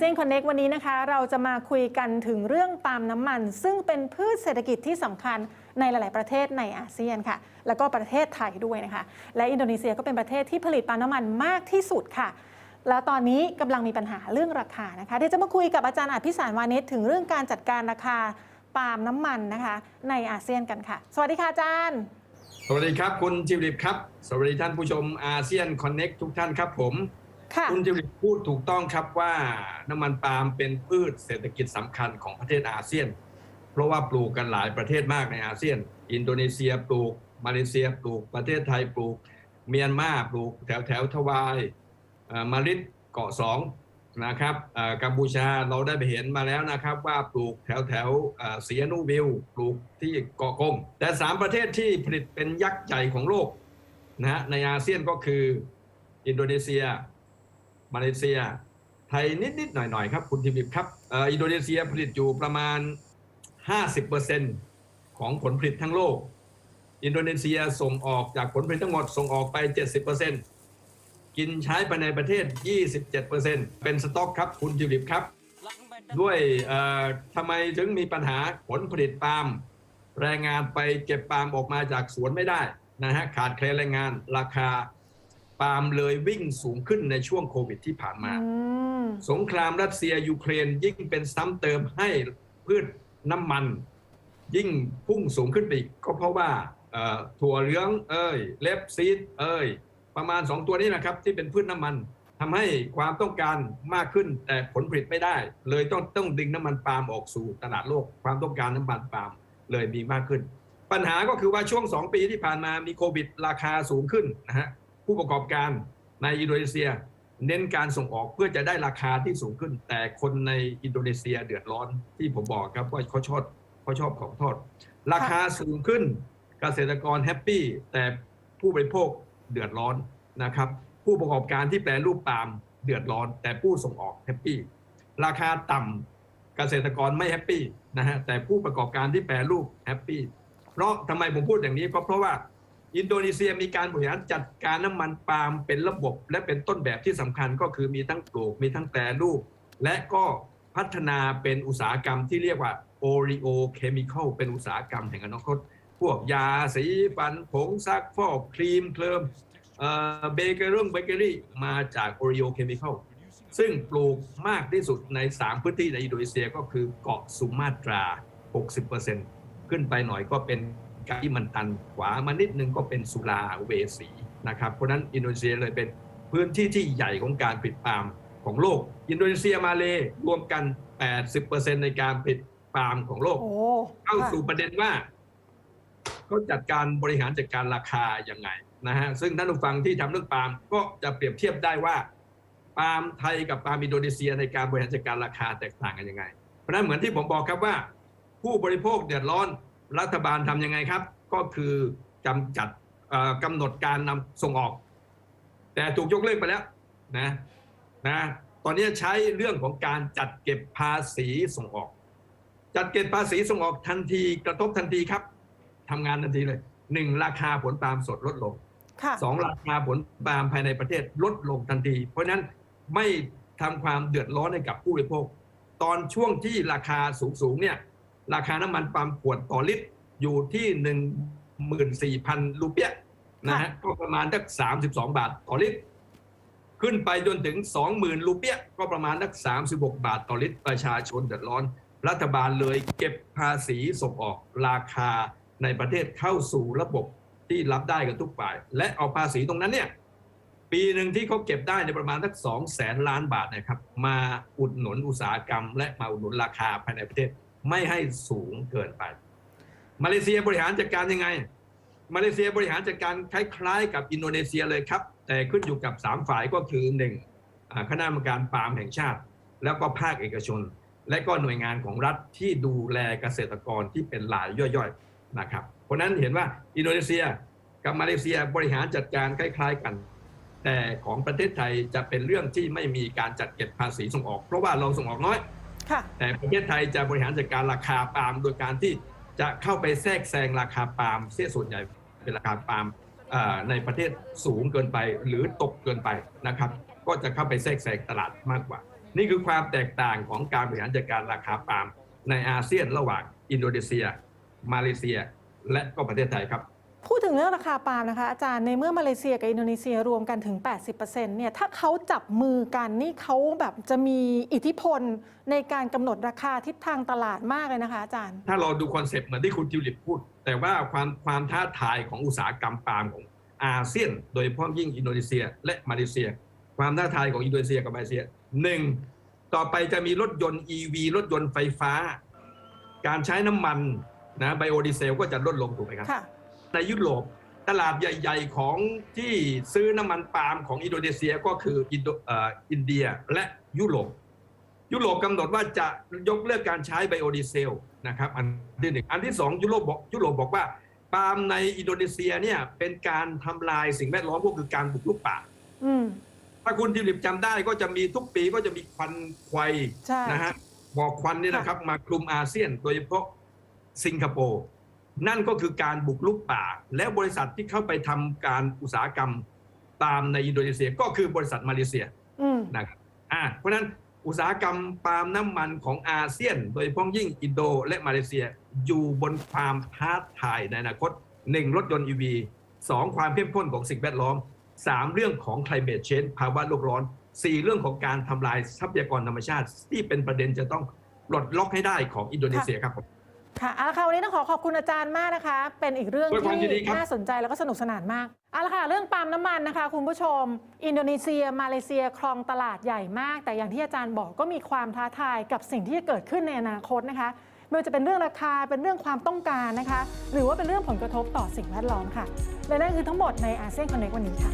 ซียนคอนเน็กวันนี้นะคะ เราจะมาคุยกันถึงเรื่องปาล์มน้ำมัน ซึ่งเป็นพืชเศรษฐกิจที่สำคัญในหลาย ๆ ประเทศในอาเซียนค่ะ แล้วก็ประเทศไทยด้วยนะคะ และอินโดนีเซียก็เป็นประเทศที่ผลิตปาล์มน้ำมันมากที่สุดค่ะ แล้วตอนนี้กำลังมีปัญหาเรื่องราคานะคะ เดี๋ยวจะมาคุยกับอาจารย์อภิสารวานิชถึงเรื่องการจัดการราคาปาล์มน้ำมันนะคะ ในอาเซียนกันค่ะ สวัสดีค่ะอาจารย์ สวัสดีครับคุณจิวลิปครับ สวัสดีท่านผู้ชมอาเซียนคอนเน็กทุกท่านครับผม คุณจิวลิพูดถูกต้องครับว่าน้ำมันปาล์มเป็นพืชเศรษฐกิจสำคัญของประเทศอาเซียน เพราะว่าปลูกกันหลายประเทศมากในอาเซียน อินโดนีเซียปลูก มาเลเซียปลูก ประเทศไทยปลูก เมียนมาปลูก แถวแถวทวายมาริดเกาะสองนะครับกัมพูชาเราได้ไปเห็นมาแล้วนะครับ ว่าปลูกแถวแถวเสีนูวิลปลูกที่เกาะกงแต่สามประเทศที่ผลิตเป็นยักษ์ใหญ่ของโลกนะฮะในอาเซียนก็คืออินโดนีเซีย มาเลเซีย ไทยนิดๆหน่อยๆครับคุณทิมบิบครับอินโดนีเซียผลิตอยู่ประมาณ 50%ของผลผลิตทั้งโลก อินโดนีเซียส่งออกจากผลผลิตทั้งหมดส่งออกไป 70%กินใช้ภายในประเทศ 27%เป็นสต็อกครับคุณทิมบิบครับ ด้วยทำไมถึงมีปัญหาผลผลิตปาล์มแรงงานไปเก็บปาล์มออกมาจากสวนไม่ได้นะฮะขาดแคลนแรงงานราคา ปาล์มเลยวิ่งสูงขึ้นในช่วงโควิดที่ผ่านมาอืมสงครามรัสเซียยูเครนยิ่งเป็นซ้ำเติมให้พืชน้ำมัน ยิ่งพุ่งสูงขึ้นไปอีกก็เพราะว่าเอ่อถั่วเหลืองเอ้ยเลปซีดเอ้ยประมาณ 2 ตัวนี้นะครับที่เป็นพืชน้ำมันทำให้ความต้องการมากขึ้นแต่ผลผลิตไม่ได้ เลยต้องต้องดึงน้ำมันปาล์มออกสู่ตลาดโลกความต้องการน้ำมันปาล์มเลยมีมากขึ้น ปัญหาก็คือว่าช่วง 2 ปีที่ผ่านมามีโควิด ราคาสูงขึ้นนะฮะ ผู้ประกอบการในอินโดนีเซีย เน้นการส่งออกเพื่อจะได้ราคาที่สูงขึ้น แต่คนในอินโดนีเซียเดือดร้อนที่ผมบอกครับว่าเขาชอบเขาชอบของทอด ราคาสูงขึ้นเกษตรกรแฮปปี้แต่ผู้บริโภคเดือดร้อนนะครับ ผู้ประกอบการที่แปรรูปปาล์มเดือดร้อน แต่ผู้ส่งออกแฮปปี้ราคาต่ำเกษตรกรไม่แฮปปี้นะฮะแต่ผู้ประกอบการที่แปรรูปแฮปปี้เพราะทำไมผมพูดอย่างนี้ก็เพราะว่า อินโดนีเซียมีการบริหารจัดการน้ำมันปาล์มเป็นระบบ และเป็นต้นแบบที่สำคัญก็คือมีทั้งปลูกมีทั้งแปรรูป และก็พัฒนาเป็นอุตสาหกรรมที่เรียกว่าโอริโอเคมีคอลเป็นอุตสาหกรรมแห่งอนาคต พวกยาสีฟันผงซักฟอกครีมเคลิมเอ่อเบเกอรี่เบเกอรี่มาจากโอริโอเคมีคอลซึ่งปลูกมากที่สุดใน 3 พื้นที่ในอินโดนีเซียก็คือเกาะสุมาตรา 60%ขึ้นไปหน่อยก็เป็น กาลิมันตันขวามานิดนึงก็เป็นสุราเวสีนะครับเพราะฉะนั้นอินโดนีเซียเลยเป็นพื้นที่ที่ใหญ่ของการผลิตปาล์มของโลก อินโดนีเซียมาเลรวมกัน 80%ในการผลิตปาล์มของโลกโอ้เข้าค่ะสู่ประเด็นว่าเขาจัดการบริหารจัดการราคายังไงนะฮะซึ่งท่านผู้ฟังที่ทำเรื่องปาล์มก็จะเปรียบเทียบได้ว่าปาล์มไทยกับปาล์มอินโดนีเซียในการบริหารจัดการราคาแตกต่างกันยังไง เพราะฉะนั้นเหมือนที่ผมบอกครับว่า ผู้บริโภคเดือดร้อน รัฐบาลทำยังไงครับ ก็คือกำจัดเอ่อกำหนดการนำส่งออก แต่ถูกยกเลิกไปแล้วนะนะตอนนี้ใช้เรื่องของการจัดเก็บภาษีส่งออก จัดเก็บภาษีส่งออกทันทีกระทบทันทีครับทำงานทันทีเลยหนึ่งราคาผลปาล์มสดลดลงค่ะสองราคาผลปาล์มภายในประเทศลดลงทันที เพราะฉะนั้นไม่ทำความเดือดร้อนให้กับผู้บริโภค ตอนช่วงที่ราคาสูงๆเนี่ย ราคาน้ำมันปาล์มขวดต่อลิตรอยู่ที่หนึ่งหมื่นสี่พันรูเปียนะฮะก็ประมาณสักสามสิบสองบาทต่อลิตร ขึ้นไปจนถึงสองหมื่นรูเปียก็ประมาณสักสามสิบหกบาทต่อลิตร ประชาชนเดือดร้อน รัฐบาลเลยเก็บภาษีส่งออกราคาในประเทศเข้าสู่ระบบที่รับได้กันทุกฝ่าย และเอาภาษีตรงนั้นเนี่ยปีหนึ่งที่เขาเก็บได้ในประมาณสักสองแสนล้านบาทนะครับ มาอุดหนุนอุตสาหกรรม และมาอุดหนุนราคาภายในประเทศ ไม่ให้สูงเกินไป มาเลเซียบริหารจัดการยังไง มาเลเซียบริหารจัดการคล้ายๆ กับอินโดนีเซียเลยครับ แต่ขึ้นอยู่กับ 3 ฝ่ายก็คือหนึ่งคณะกรรมการปาล์มแห่งชาติ แล้วก็ภาคเอกชน และก็หน่วยงานของรัฐที่ดูแลเกษตรกรที่เป็นรายย่อยๆนะครับ เพราะนั้นเห็นว่าอินโดนีเซียกับมาเลเซียบริหารจัดการคล้าย ๆกัน แต่ของประเทศไทยจะเป็นเรื่องที่ไม่มีการจัดเก็บภาษีส่งออก เพราะว่าเราส่งออกน้อย แต่ประเทศไทยจะบริหารจัดการราคาปาล์มโดยการที่จะเข้าไปแทรกแซงราคาปาล์มเสียส่วนใหญ่เป็นราคาปาล์มในประเทศสูงเกินไปหรือตกเกินไปนะครับ ก็จะเข้าไปแทรกแซงตลาดมากกว่า นี่คือความแตกต่างของการบริหารจัดการราคาปาล์มในอาเซียนระหว่างอินโดนีเซีย มาเลเซีย และก็ประเทศไทยครับ พูดถึงเรื่องราคาปาล์มนะคะอาจารย์ในเมื่อมาเลเซียกับอินโดนีเซียรวมกันถึง 80%เนี่ยถ้าเขาจับมือกันนี่เขาแบบจะมีอิทธิพลในการกำหนดราคาทิศทางตลาดมากเลยนะคะอาจารย์ ถ้าเราดูคอนเซปต์เหมือนที่คุณจิวลิปพูด แต่ว่าความความท้าทายของอุตสาหกรรมปาล์มของอาเซียน โดยเฉพาะยิ่งอินโดนีเซีย และมาเลเซีย ความท้าทายของอินโดนีเซียกับมาเลเซียหนึ่งต่อไปจะมีรถยนต์ EV รถยนต์ไฟฟ้า การใช้น้ำมันนะไบโอดีเซลก็จะลดลงถูกไหมครับค่ะ ในยุโรปตลาดใหญ่ ๆ ของที่ซื้อน้ำมันปาล์มของอินโดนีเซียก็คืออินโดเอ่ออินเดียและยุโรปยุโรปกำหนดว่าจะยกเลิกการใช้ไบโอดีเซลนะครับอันที่หนึ่งอันที่สองยุโรปบอกยุโรปบอกว่าปาล์มในอินโดนีเซียเนี่ยเป็นการทำลายสิ่งแวดล้อมก็คือการบุกรุกป่าอืมถ้าคุณทิวลิปจำได้ก็จะมีทุกปีก็จะมีควันไฟใช่นะฮะบอกควันเนี่ยนะครับ มาคลุมอาเซียน โดยเฉพาะสิงคโปร์ นั่นก็คือการบุกรุกป่า และบริษัทที่เข้าไปทำการอุตสาหกรรมตามในอินโดนีเซียก็คือบริษัทมาเลเซียอืมนะครับอ่าเพราะฉะนั้นอุตสาหกรรมปาล์มน้ำมันของอาเซียน โดยเฉพาะยิ่งอินโดและมาเลเซียอยู่บนความท้าทายในอนาคตหนึ่งรถยนต์ EV สองความเข้มข้นของสิ่งแวดล้อมสามเรื่องของ climate change ภาวะโลกร้อนสี่เรื่องของการทำลายทรัพยากรธรรมชาติ ที่เป็นประเด็นจะต้องปลดล็อกให้ได้ของอินโดนีเซียครับผม ค่ะเอาละค่ะวันนี้ต้องขอขอบคุณอาจารย์มากนะคะ เป็นอีกเรื่องด้วยความยินดีที่ครับ น่าสนใจแล้วก็สนุกสนานมากเอาละค่ะเรื่องปาล์มน้ำมันนะคะ คุณผู้ชม อินโดนีเซีย มาเลเซียครองตลาดใหญ่มาก แต่อย่างที่อาจารย์บอกก็มีความท้าทายกับสิ่งที่จะเกิดขึ้นในอนาคตนะคะไม่ว่าจะเป็นเรื่องราคาเป็นเรื่องความต้องการนะคะ หรือว่าเป็นเรื่องผลกระทบต่อสิ่งแวดล้อมค่ะ และนั่นคือทั้งหมดในอาเซียนคอนเนควันนี้ค่ะ